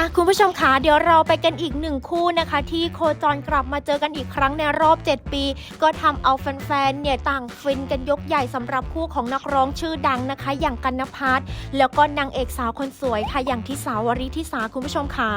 อะคุณผู้ชมคะเดี๋ยวเราไปกันอีกหนึ่งคู่นะคะ ที่โคจรกลับมาเจอกันอีกครั้งในรอบ 7 ปี ก็ทำเอาแฟนๆเนี่ยต่างฟินกันยกใหญ่สำหรับคู่ของนักร้องชื่อดังนะคะ อย่างกันนพัฒน์แล้วก็นางเอกสาวคนสวยค่ะอย่างทิสาวริทิสาคุณผู้ชมคะ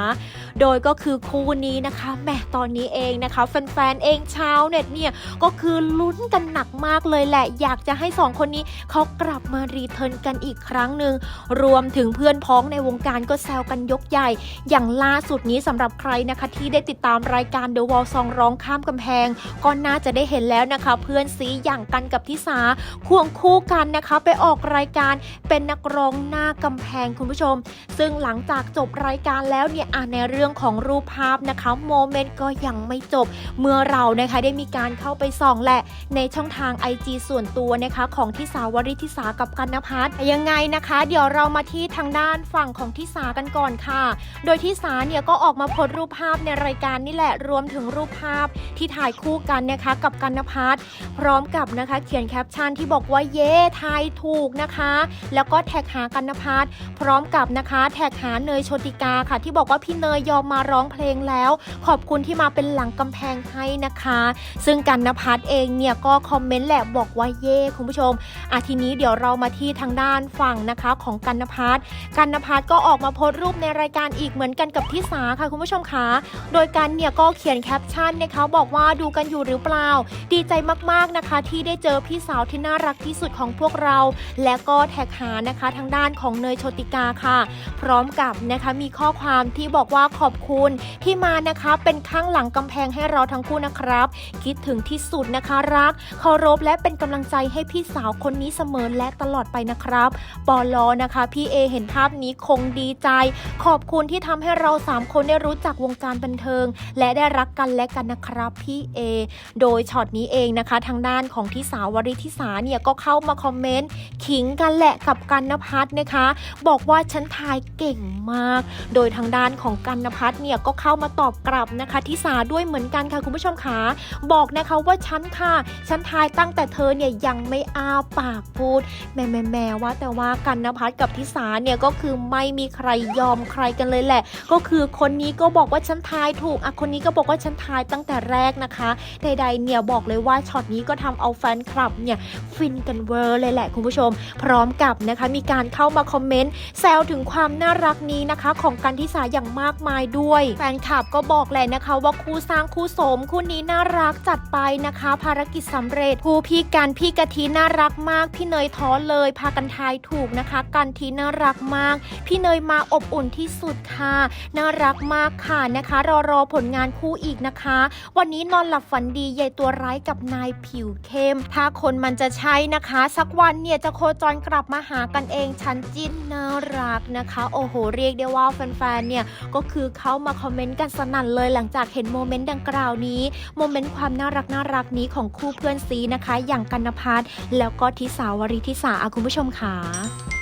โดยก็คือคู่นี้นะคะแหมตอนนี้เองนะคะ แฟนๆเองชาวเน็ตเนี่ยก็คือลุ้นกันหนักมากเลยแหละ อยากจะให้สองคนนี้เขากลับมารีเทิร์นกันอีกครั้งหนึ่งรวมถึงเพื่อนพ้องในวงการก็แซวกันยกใหญ่อย่างล่าสุดนี้สำหรับใครนะคะที่ได้ติดตามรายการ The Wall ซองร้องข้ามกำแพง ก็น่าจะได้เห็นแล้วนะคะ เพื่อนซีอย่างกันกับทิสาควงคู่กันนะคะ ไปออกรายการเป็นนักร้องหน้ากำแพงคุณผู้ชม ซึ่งหลังจากจบรายการแล้วเนี่ยในเรื่องของรูปภาพนะคะโมเมนต์ก็ยังไม่จบ เมื่อเรานะคะได้มีการเข้าไปส่องแหละ ในช่องทาง IG ส่วนตัวนะคะของทิสาวริทิสากับกันนพัฒน์ยังไงนะคะ เดี๋ยวเรามาที่ทางด้านฝั่งของทิสากันก่อนค่ะโดยที่สาเนี่ยก็ออกมาโพสรูปภาพในรายการนี่แหละรวมถึงรูปภาพที่ถ่ายคู่กันนะคะกับกันนพัฒน์พร้อมกับนะคะเขียนแคปชั่นที่บอกว่าเย้ทายถูกนะคะ แล้วก็แท็กหากันนพัฒน์พร้อมกับนะคะแท็กหาเนยโชติกาค่ะ ที่บอกว่าพี่เนยยอมมาร้องเพลงแล้ว ขอบคุณที่มาเป็นหลังกำแพงให้นะคะ ซึ่งกันนพัฒน์เองเนี่ยก็คอมเมนต์แหละบอกว่าเย่คุณผู้ชมอะทีนี้เดี๋ยวเรามาที่ทางด้านฝั่งนะคะของกันนพัฒน์กันนพัฒน์ก็ออกมาโพสรูปในรายการอีกเหมือนกันกับที่สาค่ะคุณผู้ชมคะโดยกันเนี่ยก็เขียนแคปชั่นนะคะบอกว่าดูกันอยู่หรือเปล่า ดีใจมากๆนะคะ ที่ได้เจอพี่สาวที่น่ารักที่สุดของพวกเรา และก็แท็กหานะคะทางด้านของเนยโชติกาค่ะ พร้อมกับนะคะมีข้อความที่บอกว่าขอบคุณที่มานะคะเป็นข้างหลังกำแพงให้เราทั้งคู่นะครับ คิดถึงที่สุดนะคะรักเคารพและเป็นกำลังใจให้พี่สาวคนนี้เสมอและตลอดไปนะครับปอลอนะคะพี่เอเห็นภาพนี้คงดีใจ ขอบคุณที่ที่ทำให้เราสามคนได้รู้จักวงการบันเทิง และได้รักกันและกันนะครับพี่เอ โดยช็อตนี้เองนะคะ ทางด้านของทิสาวริทิสาเนี่ยก็เข้ามาคอมเมนต์ขิงกันแหละกับกันนพัฒน์นะคะ บอกว่าฉันทายเก่งมาก โดยทางด้านของกันนพัฒน์เนี่ยก็เข้ามาตอบกลับนะคะทิสาด้วยเหมือนกันค่ะคุณผู้ชมคะบอกนะคะว่าฉันค่ะฉันทายตั้งแต่เธอเนี่ยยังไม่อ้าปากพูดแม่แม่แม่ว่าแต่ว่ากันนพัฒน์กับทิสาเนี่ยก็คือไม่มีใครยอมใครกันเลยแหละ ก็คือคนนี้ก็บอกว่าฉันทายถูกอะคนนี้ก็บอกว่าฉันทายตั้งแต่แรกนะคะใดๆเนี่ยบอกเลยว่าช็อตนี้ก็ทำเอาแฟนคลับเนี่ยฟินกันเวอร์เลยแหละคุณผู้ชม พร้อมกับนะคะมีการเข้ามาคอมเมนต์แซวถึงความน่ารักนี้นะคะ ของกันทิสาอย่างมากมายด้วย แฟนคลับก็บอกเลยนะคะว่าคู่สร้างคู่สมคู่นี้น่ารักจัดไปนะคะ ภารกิจสำเร็จคู่พี่กันพี่กะทิน่ารักมาก พี่เนยท้อเลย พากันทายถูกนะคะ กันทีน่ารักมาก พี่เนยมาอบอุ่นที่สุดค่ะน่ารักมากค่ะนะคะ รอรอผลงานคู่อีกนะคะ วันนี้นอนหลับฝันดียายตัวร้ายกับนายผิวเข้ม ถ้าคนมันจะใช่นะคะ สักวันเนี่ยจะโคจรกลับมาหากันเองฉันจิ้นน่ารักนะคะ โอ้โห เรียกได้ว่าแฟนๆเนี่ยก็คือเข้ามาคอมเมนต์กันสนั่นเลยหลังจากเห็นโมเมนต์ดังกล่าวนี้โมเมนต์ความน่ารักน่ารักนี้ของคู่เพื่อนซีนะคะ อย่างกันนพัฒน์แล้วก็ทิสาวริทิสาคุณผู้ชมค่ะ